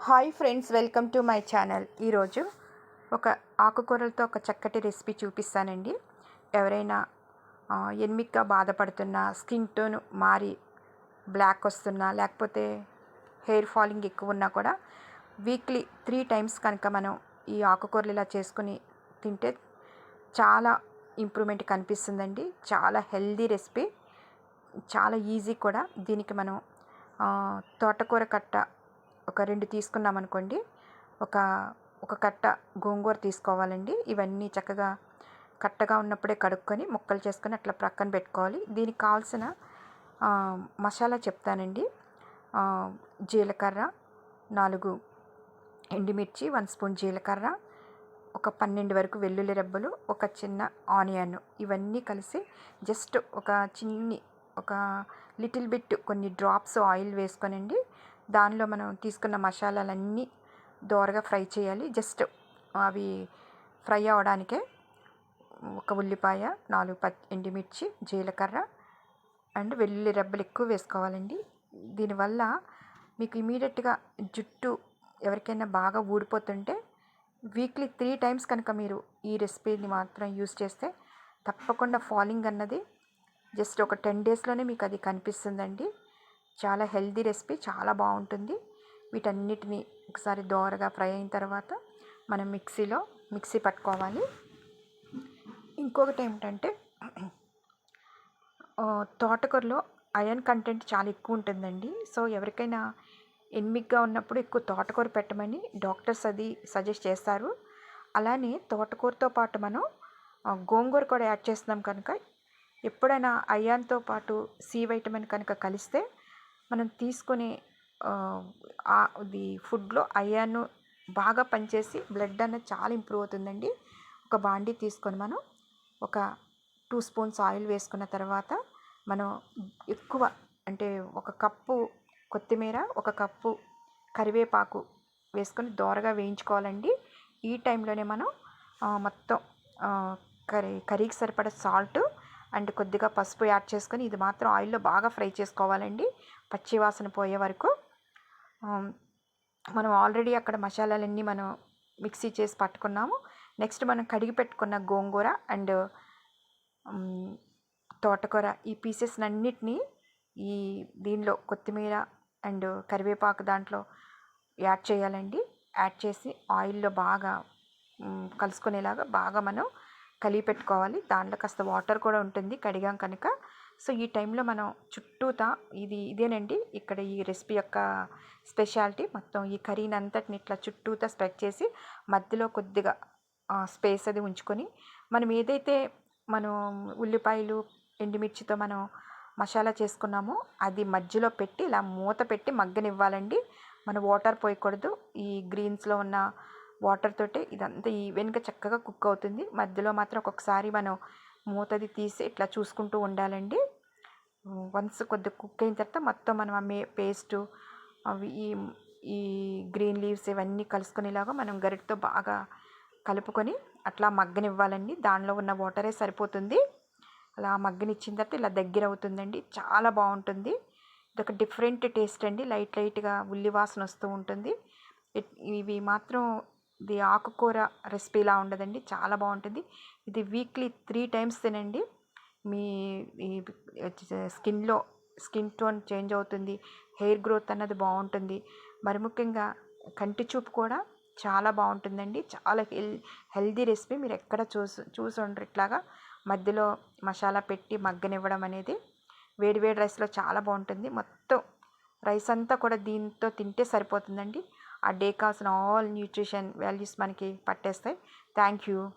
Hi friends welcome to my channel. ఈరోజు ఒక ఆకుకూరలతో ఒక చక్కటి రెసిపీ చూపిస్తానండి. ఎవరైనా ఆ, బాధపడుతున్న స్కిన్ టోన్ మారి బ్లాక్ వస్తున్నా లేకపోతే హెయిర్ ఫాలింగ్ ఎక్కువ ఉన్నా కూడా వీక్లీ త్రీ టైమ్స్ కనుక మనం ఈ ఆకుకూరలు ఇలా చేసుకుని తింటే చాలా ఇంప్రూవ్మెంట్ కనిపిస్తుందండి. చాలా హెల్దీ రెసిపీ. చాలా ఈజీ కూడా. దీనికి మనం తోటకూర కట్ట ఒక రెండు తీసుకున్నాం అనుకోండి ఒక ఒక కట్ట గోంగూర తీసుకోవాలండి. ఇవన్నీ చక్కగా కట్టగా ఉన్నప్పుడే కడుక్కొని ముక్కలు చేసుకొని అట్లా ప్రక్కన పెట్టుకోవాలి. దీనికి కావాల్సిన మసాలా చెప్తానండి. జీలకర్ర నాలుగు ఎండుమిర్చి వన్ స్పూన్ జీలకర్ర ఒక పన్నెండు వరకు వెల్లుల్లి రెబ్బలు ఒక చిన్న ఆనియన్ ఇవన్నీ కలిసి జస్ట్ ఒక చిన్ని ఒక లిటిల్ బిట్ కొన్ని డ్రాప్స్ ఆయిల్ వేసుకొనండి. దానిలో మనం తీసుకున్న మసాలాలన్నీ దోరగా ఫ్రై చేయాలి. జస్ట్ అవి ఫ్రై అవడానికే ఒక ఉల్లిపాయ నాలుగు పచ్చి ఎండుమిర్చి జీలకర్ర అండ్ వెల్లుల్లి రెబ్బలు ఎక్కువ వేసుకోవాలండి. దీనివల్ల మీకు ఇమీడియట్గా జుట్టు ఎవరికైనా బాగా ఊడిపోతుంటే వీక్లీ త్రీ టైమ్స్ కనుక మీరు ఈ రెసిపీని మాత్రం యూస్ చేస్తే తప్పకుండా ఫాలింగ్ అన్నది జస్ట్ ఒక టెన్ డేస్లోనే మీకు అది కనిపిస్తుందండి. చాలా హెల్దీ రెసిపీ చాలా బాగుంటుంది. వీటన్నిటిని ఒకసారి దోరగా ఫ్రై అయిన తర్వాత మనం మిక్సీలో మిక్సీ పట్టుకోవాలి. ఇంకొకటి ఏమిటంటే తోటకూరలో అయన్ కంటెంట్ చాలా ఎక్కువ ఉంటుందండి. సో ఎవరికైనా ఎనిమిగ్గా ఉన్నప్పుడు ఎక్కువ తోటకూర పెట్టమని డాక్టర్స్ అది సజెస్ట్ చేస్తారు. అలానే తోటకూరతో పాటు మనం గోంగూర కూడా యాడ్ చేస్తున్నాం కనుక ఎప్పుడైనా అయాన్తో పాటు సి వైటమిన్ కనుక కలిస్తే మనం తీసుకునే ది ఫుడ్లో అయాన్ బాగా పనిచేసి బ్లడ్ అనేది చాలా ఇంప్రూవ్ అవుతుందండి. ఒక బాండీ తీసుకొని మనం ఒక టూ స్పూన్స్ ఆయిల్ వేసుకున్న తర్వాత మనం ఎక్కువ అంటే ఒక కప్పు కొత్తిమీర ఒక కప్పు కరివేపాకు వేసుకొని దోరగా వేయించుకోవాలండి. ఈ టైంలోనే మనం మొత్తం కర్రీ కర్రీకి సరిపడ సాల్ట్ అండ్ కొద్దిగా పసుపు యాడ్ చేసుకొని ఇది మాత్రం ఆయిల్లో బాగా ఫ్రై చేసుకోవాలండి. పచ్చి వాసన పోయే వరకు. మనం ఆల్రెడీ అక్కడ మసాలాలన్నీ మనం మిక్సీ చేసి పట్టుకున్నాము. నెక్స్ట్ మనం కడిగి పెట్టుకున్న గోంగూర అండ్ తోటకూర ఈ పీసెస్ అన్నిటినీ ఈ దీనిలో కొత్తిమీర అండ్ కరివేపాకు దాంట్లో యాడ్ చేయాలండి. యాడ్ చేసి ఆయిల్లో బాగా కలుసుకునేలాగా బాగా మనం కలిపి పెట్టుకోవాలి. దాంట్లో కాస్త వాటర్ కూడా ఉంటుంది కడిగాం కనుక. సో ఈ టైంలో మనం చుట్టూతా ఇది ఇదేనండి. ఇక్కడ ఈ రెసిపీ యొక్క స్పెషాలిటీ. మొత్తం ఈ కర్రీని అంతటిని ఇట్లా చుట్టూతా స్ప్రెడ్ చేసి మధ్యలో కొద్దిగా స్పేస్ అది ఉంచుకొని మనం ఏదైతే మనం ఉల్లిపాయలు ఎండుమిర్చితో మనం మసాలా చేసుకున్నామో అది మధ్యలో పెట్టి ఇలా మూత పెట్టి మగ్గనివ్వాలండి. మన వాటర్ పోయకూడదు. ఈ గ్రీన్స్లో ఉన్న వాటర్ తోటి ఇదంతా ఈవెన్గా చక్కగా కుక్ అవుతుంది. మధ్యలో మాత్రం ఒక్కొక్కసారి మనం మూతది తీసి ఇట్లా చూసుకుంటూ ఉండాలండి. వన్స్ కొద్దిగా కుక్ అయిన తర్వాత మొత్తం మనం ఆ మే పేస్టు అవి ఈ ఈ గ్రీన్ లీవ్స్ ఇవన్నీ కలుసుకునేలాగా మనం గరిటతో బాగా కలుపుకొని అట్లా మగ్గనివ్వాలండి. దానిలో ఉన్న వాటరే సరిపోతుంది. అలా మగ్గనిచ్చిన తర్వాత ఇలా దగ్గర అవుతుందండి. చాలా బాగుంటుంది. ఇది ఒక డిఫరెంట్ టేస్ట్ అండి. లైట్ లైట్గా ఉల్లి వాసన వస్తూ ఉంటుంది. ఇవి మాత్రం ఇది ఆకుకూర రెసిపీలా ఉండదండి. చాలా బాగుంటుంది. ఇది వీక్లీ త్రీ టైమ్స్ తినండి. మీ స్కిన్లో స్కిన్ టోన్ చేంజ్ అవుతుంది. హెయిర్ గ్రోత్ అన్నది బాగుంటుంది. మరి ముఖ్యంగా కంటి చూపు కూడా చాలా బాగుంటుందండి. చాలా హెల్ హెల్దీ రెసిపీ. మీరు ఎక్కడ చూసి చూసి ఉండరు ఇట్లాగా. మధ్యలో మసాలా పెట్టి మగ్గనివ్వడం అనేది వేడి వేడి రైస్లో చాలా బాగుంటుంది. మొత్తం రైస్ అంతా కూడా దీంతో తింటే సరిపోతుందండి. ఆ డే కావాల్సిన ఆల్ న్యూట్రిషన్ వాల్యూస్ మనకి పట్టేస్తాయి. Thank you.